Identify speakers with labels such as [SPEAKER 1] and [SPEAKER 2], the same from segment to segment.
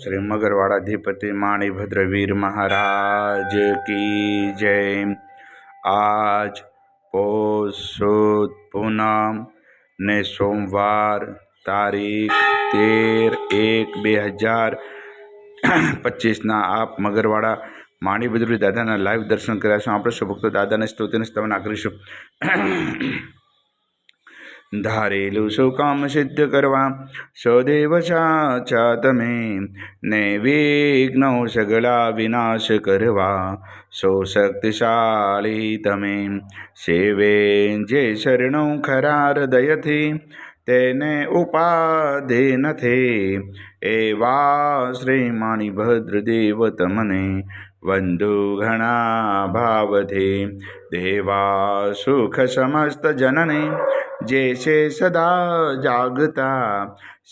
[SPEAKER 1] શ્રી મગરવાડાધિપતિ માણીભદ્ર વીર મહારાજ કી જય આજ પોષ પૂનમ ને સોમવાર તારીખ તેર એક બે હજાર પચીસના આપ મગરવાડા માણીભદ્ર દાદાના લાઈવ દર્શન કર્યા છો આપણે સૌ ભક્તો દાદાને સ્તુતિને સ્તવન કરીશું ધારેલું શું કામ સિદ્ધ કરવા. સદેવ સાચા તમે ને વિઘ્નો સગળા વિનાશ કરવા. સો શક્તિશાળી તમે સેવે જે શરણો ખરા હૃદયથી, તેને ઉપાધિ નથી. એવા શ્રી માણીભદ્ર દેવ તમને વંદુ ઘણા ભાવથી. દેવા સુખ સમસ્ત જનને જે છે સદા જાગતા,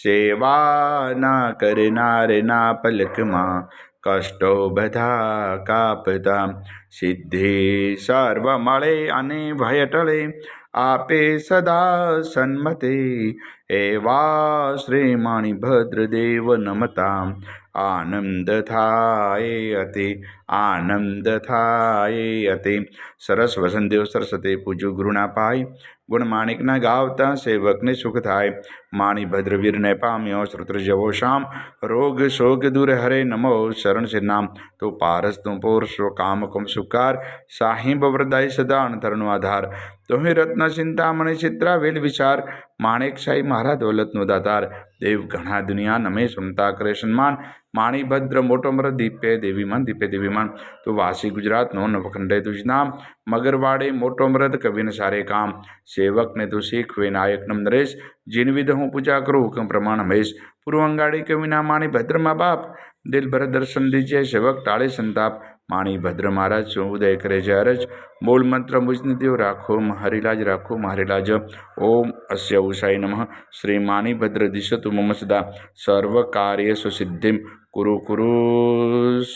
[SPEAKER 1] સેવા ના કરનારના પલકમાં, કષ્ટો બધા કાપતા. સિદ્ધિ સર્વ મળે અને ભય ટળે, આપે સદા સન્મતે. એવા શ્રી માણીભદ્ર દેવ નમતા. આનંદ થાય અતિ આનંદ થાય અતિ. સરસ વસંતદેવ સરસ્વતી પૂજ્યું ગુરુના પાય ગુણ માણિકના ગાવતા સેવકને સુખ થાય. માણી ભદ્રવીરને પામ્યો શ્રુત્ર જવો શામ. રોગ શોક દૂર હરે નમો શરણ શ્રી નામ. તો પારસ, તું પોર, સ્વ કામ કુમ સુકાર. સાહિબ વરદાય સદા અંતરનો આધાર. તોહે રત્ન, ચિંતામણી, ચિત્રા, વેલ વિચાર. માણેક સાઈ મહારા દોલતનો દાતાર. દેવ ઘણા દુનિયા નમે સમતા કરે સન્માન. માણીભદ્ર મોટો મર દીપે દેવીમાન દીપે દેવીમાન તો વાસી ગુજરાતનો નવખંડે તુજ નામ. મગરવાડે મોટો મરદ કવિને સારે કામ. સેવકને તું શીખવે, નાયકનમ નરેશ. જીનવિધ હું પૂજા કરું, હુકમ પ્રમાણ હમેશ. પૂર્વંગાડી કવિના માણી ભદ્રમાં બાપ. દિલભર દર્શન દીજે, સેવક ટાળે સંતાપ. માણી ભદ્ર મહારાજ ઉદય કરે છે અરજ મૂળ મંત્ર મુજનિદેવ રાખો હરિલાજ રાખો હરિલાજ ઓમ અસ્ય ઉષાય નમઃ. શ્રી માણીભદ્ર દિશતુ મમ સદા સર્વ કાર્યેષુ સિદ્ધિમ. કુરુ કુરુ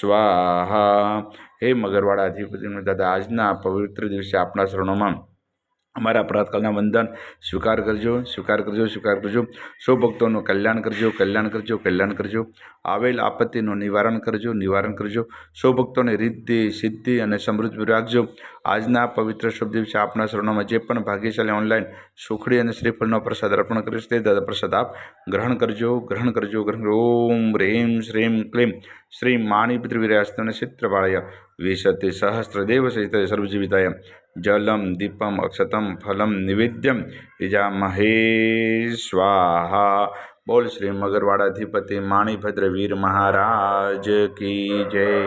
[SPEAKER 1] સ્વાહા. હે મગરવાડા અધિપતિ દાદા, આજના પવિત્ર દિવસે આપણા શરણોમાં અમારા પ્રાતકાલના વંદન. સ્વીકાર કરજો સ્વીકાર કરજો સ્વીકાર કરજો. સૌ ભક્તોનું કલ્યાણ કરજો કલ્યાણ કરજો કલ્યાણ કરજો. આવેલ આપત્તિનું નિવારણ કરજો નિવારણ કરજો. સૌ ભક્તોને રિદ્ધિ, સિદ્ધિ અને સમૃદ્ધિ રાખજો. આજના પવિત્ર શુભ દિવસે આપણા શરણોમાં જે પણ ભાગ્યશાળી ઓનલાઈન સુખડી અને શ્રીફળનો પ્રસાદ અર્પણ કરીશ તે પ્રસાદ આપ ગ્રહણ કરજો ગ્રહણ કરજો, ગ્રહણ ઓમ હ્રીમ શ્રીમ ક્લીમ. શ્રી માણિપિતૃ વિરાસ્તને ચિત્રપાળય વિશતિ સહસ્રદેવ સહિત સર્વજીવિતાય. જલમ, દીપમ, અક્ષતમ, ફલમ, નિવેદ્યમ. ઇજામહે સ્વાહા. બોલ શ્રી મગરવાડાધિપતિ માણીભદ્ર વીર મહારાજ કી જય.